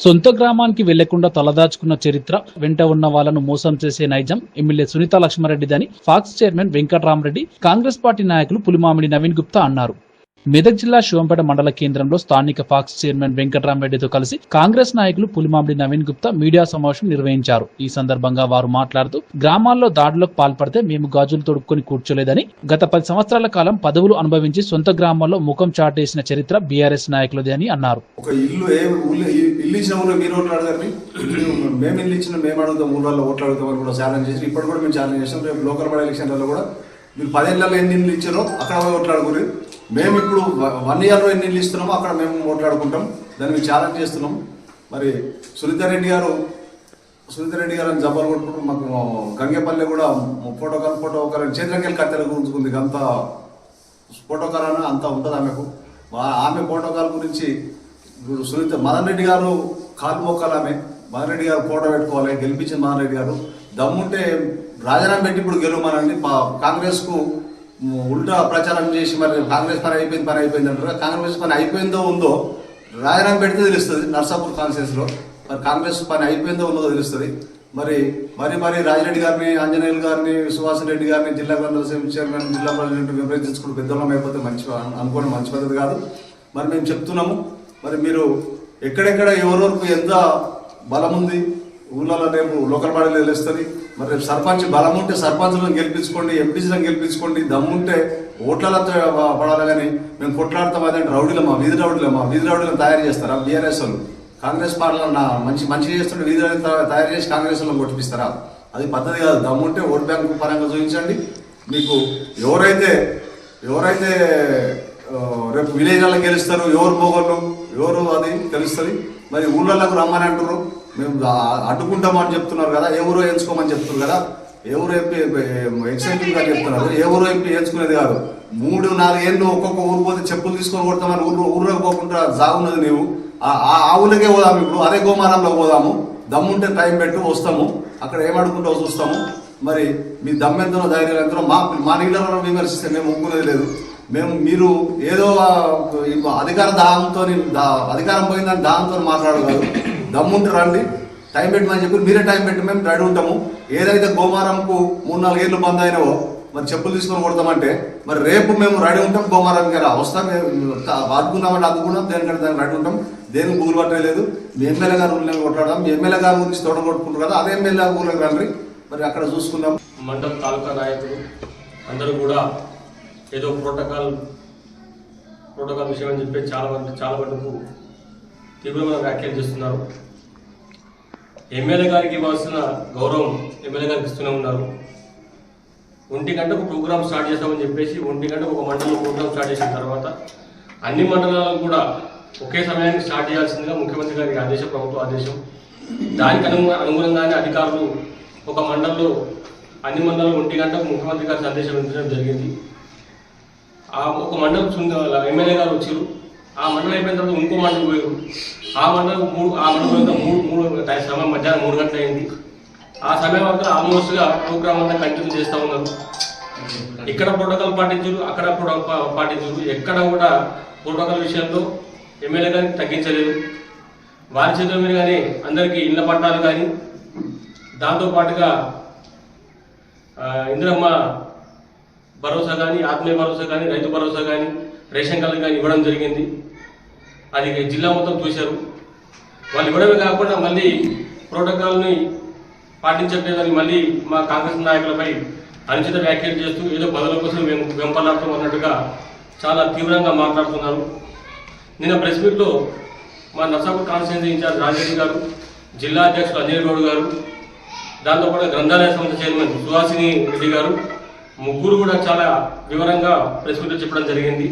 సొంత గ్రామానికి వెళ్ళకుండా తలదాచుకున్న చరిత్ర వెంట ఉన్న వాళ్ళను మోసం చేసే నైజం MLA Sunitha లక్ష్మారెడ్డిదని PACS chairman Venkataramareddy Congress party నాయకులు పులిమామిడి నవీన్ గుప్తా అన్నారు. మెదక్ జిల్లా శివంపేట మండల కేంద్రంలో స్థానిక ఫాక్స్ చైర్మన్ వెంకట్రామరెడ్డితో కలిసి కాంగ్రెస్ నాయకులు పులిమామిడి నవీన్ గుప్తా మీడియా సమావేశం నిర్వహించారు. ఈ సందర్భంగా వారు మాట్లాడుతూ గ్రామాల్లో దాడులకు పాల్పడితే మేము గాజులు తొడుక్కొని కూర్చోలేదని గత పది సంవత్సరాల కాలం పదవులు అనుభవించి సొంత గ్రామాల్లో ముఖం చాటేసిన చరిత్ర బీఆర్ఎస్ నాయకులది అని అన్నారు. ఒక ఇల్లు ఇల్లు ఇచ్చిన మీరు మేము ఇల్లు ఇచ్చిన మేము అడుగుతాం ఊళ్ళలో ఓట్లు అడుగుతాం కూడా ఛాలెంజ్ చేసి ఇప్పుడు కూడా మేము ఛాలెంజ్ చేస్తాం. రేపు లోకల్ బాడీ ఎలక్షన్లలో కూడా మీరు పదేళ్ళలో ఎన్ని ఇల్లు ఇచ్చారో అక్కడ పోయి ఓట్లు మేము ఇప్పుడు వన్ ఇయర్లో ఎన్ని ఇల్లు ఇస్తున్నామో అక్కడ మేము మాట్లాడుకుంటాం దాన్ని మేము ఛాలెంజ్ చేస్తున్నాం. మరి సునీతారెడ్డి గారు సునీతారెడ్డి గారు అని జబ్బలు కొట్టుకుంటూ మాకు గంగేపల్లి కూడా ఫోటోకాల్ ఫోటోకాల్ చేతులకెళ్ళి కత్తెల గురించుకుంది అంత ఫోటోకాల్ అని అంత ఉంటుంది ఆమెకు. ఆమె ఆమె ఫోటోకాల్ గురించి ఇప్పుడు సునీత మదన్ రెడ్డి గారు కాలు మోకాలు ఆమె. మదన్ రెడ్డి గారు ఫోటో పెట్టుకోవాలి గెలిపించిన మదన్ రెడ్డి గారు. దమ్ముంటే రాజీనామా పెట్టి ఇప్పుడు గెలవమనండి పా- కాంగ్రెస్కు ఉల్టా ప్రచారం చేసి మరి కాంగ్రెస్ పని అయిపోయింది పని అయిపోయింది అంటారు. కాంగ్రెస్ పని అయిపోయిందో ఉందో రాజీనామా పెడితే తెలుస్తుంది నర్సాపూర్ కాన్స్టిట్యూన్స్లో మరి కాంగ్రెస్ పని అయిపోయిందో ఉన్నదో తెలుస్తుంది. మరి మరి మరి రాజిరెడ్డి గారిని ఆంజనేయులు గారిని సుభాష్ రెడ్డి గారిని జిల్లా గ్రంథం చైర్మన్ జిల్లా ప్రెసిడెంట్ విభజించుకుని పెద్దలం అయిపోతే మంచి అనుకోవడం మంచి పద్ధతి కాదు. మరి మేము చెప్తున్నాము మరి మీరు ఎక్కడెక్కడ ఎవరెవరికి ఎంత బలం ఉంది ఊళ్ళలో రేపు లోకల్ బాడీలో తెలుస్తుంది. మరి రేపు సర్పంచ్ బలం ఉంటే సర్పంచ్లను గెలిపించుకోండి ఎంపీసీలను గెలిపించుకోండి దమ్ముంటే ఓట్లతో పడాలి కానీ మేము కొట్లాడతాం అదంటే? రౌడీలమా? వీధి రౌడీలమా? వీధి రౌడీలను తయారు చేస్తారా? బీఆర్ఎస్ వాళ్ళు? కాంగ్రెస్ పార్టీలో నా మంచి మంచి చేస్తుంటే వీధి తయారు చేసి కాంగ్రెస్ వాళ్ళని కొట్టిపిస్తారా? అది పద్ధతి కాదు. దమ్ముంటే ఓట్ బ్యాంకు పరంగా చూపించండి. మీకు ఎవరైతే ఎవరైతే రేపు రేపు విలేజ్లలో గెలుస్తారు ఎవరు పోగొళ్ళు ఎవరు అది తెలుస్తుంది? మరి ఊళ్ళలోకి రమ్మని అంటారు మేము అడ్డుకుంటామని చెప్తున్నారు కదా ఎవరు ఎంచుకోమని చెప్తున్నారు కదా ఎవరు ఎంపీ ఎక్సైటింగ్గా చెప్తున్నారు. ఎవరు ఎంపీ ఎంచుకునేది కాదు. మూడు నాలుగు ఏళ్ళు ఒక్కొక్క ఊరు పోతే చెప్పులు తీసుకొని కొడతామని ఊరు ఊర్లోకి పోకుండా జాగున్నది నీవు. ఆ- ఊళ్ళకే పోదాము ఇప్పుడు అదే గోమారంలో పోదాము. దమ్ముంటే టైం పెట్టు వస్తాము. అక్కడ ఏమడుకుంటావు చూస్తాము. మరి మీ దమ్మెంతనో ధైర్యం ఎంతనో మా మా నీళ్ళలో విమర్శిస్తే మేము ఒప్పుకునేది లేదు. మేము మీరు ఏదో అధికార దాహంతో అధికారం పోయిందని దాహంతో మాట్లాడగలరు దమ్ముంటే రండి. టైం పెట్టమని చెప్పి మీరే టైం పెట్టి మేము రెడీ ఉంటాము. ఏదైతే గోమారంకు మూడు నాలుగు ఏళ్ళు బంద్ అయినావో మరి చెప్పులు తీసుకొని కొడతామంటే మరి రేపు మేము రెడీ ఉంటాం గోమారం గారు వస్తాం అడుగున్నామంటే అద్దుకున్నాం దేనికంటే దానికి రెడీ ఉంటాం. దేనికి ఊరు పట్టలేదు మీ ఎమ్మెల్యే గారు ఊళ్ళని కొట్లాడడం మీ ఎమ్మెల్యే గారి గురించి తోడ కొట్టుకుంటారు కదా అదే ఎమ్మెల్యే ఊళ్ళకి రండి. మరి అక్కడ చూసుకుందాం. మండలం తాలూకా నాయకులు అందరూ కూడా ఏదో ప్రోటోకాల్ ప్రోటోకాల్ విషయం అని చెప్పి చాలా మంది చాలా మటుకు తీవ్రమైన వ్యాఖ్యలు చేస్తున్నారు. ఎమ్మెల్యే గారికి ఇవ్వాల్సిన గౌరవం ఎమ్మెల్యే గారికి ఇస్తూనే ఉన్నారు. ఒంటి గంటకు ప్రోగ్రామ్ స్టార్ట్ చేస్తామని చెప్పేసి ఒంటి గంటకు ఒక మండలం ప్రోగ్రామ్ స్టార్ట్ చేసిన తర్వాత అన్ని మండలాలను కూడా ఒకే సమయానికి స్టార్ట్ చేయాల్సిందిగా ముఖ్యమంత్రి గారి ఆదేశం ప్రభుత్వ ఆదేశం. దానికి అను అనుగుణంగానే అధికారులు ఒక మండలంలో అన్ని మండలం ఒంటి గంటకు ముఖ్యమంత్రి గారి సందేశం ఇవ్వడం జరిగింది. ఆ ఒక మండలం చుంద- ఎమ్మెల్యే గారు వచ్చారు. ఆ మండలం అయిపోయిన తర్వాత ఇంకో మండలం పోయారు ఆ మండలం మూడు ఆ మండలం మూడు మూడు సమయం మధ్యాహ్నం మూడు గంటలు అయింది ఆ సమయం వరకు ఆల్మోస్ట్గా ప్రోగ్రామ్ అంతా కంటిన్యూ చేస్తూ ఉన్నారు. ఇక్కడ ప్రోటోకాల్ పాటించారు అక్కడ ప్రోటోకాల్ పాటించారు. ఎక్కడ కూడా ప్రోటోకాల్ విషయంలో ఎమ్మెల్యే గారికి తగ్గించలేదు వారి చేతుల మీద కానీ అందరికీ ఇళ్ళ పట్టాలు కానీ దాంతో పాటుగా ఇందిరమ్మ భరోసా కానీ ఆత్మీయ భరోసా కానీ రైతు భరోసా కానీ రేషన్ కార్డు కానీ ఇవ్వడం జరిగింది. అది జిల్లా మొత్తం చూశారు. వాళ్ళు ఇవ్వడమే కాకుండా మళ్ళీ ప్రోటోకాల్ని పాటించట్లేదని మళ్ళీ మా కాంగ్రెస్ నాయకులపై అనుచిత వ్యాఖ్యలు చేస్తూ ఏదో పదవుల కోసం మేము వెంపలాడుతాం అన్నట్టుగా చాలా తీవ్రంగా మాట్లాడుతున్నారు. నిన్న ప్రెస్ మీట్లో మా నర్సాపూర్ కాన్స్టిట్యూన్సీ ఇన్ఛార్జ్ రాజరెడ్డి గారు జిల్లా అధ్యక్షుడు అనిల్ గౌడ్ గారు దాంతోపాటు గ్రంథాలయ సంస్థ చైర్మన్ సుహాసిని రెడ్డి గారు ముగ్గురు కూడా చాలా వివరంగా ప్రెస్ మీట్లో చెప్పడం జరిగింది.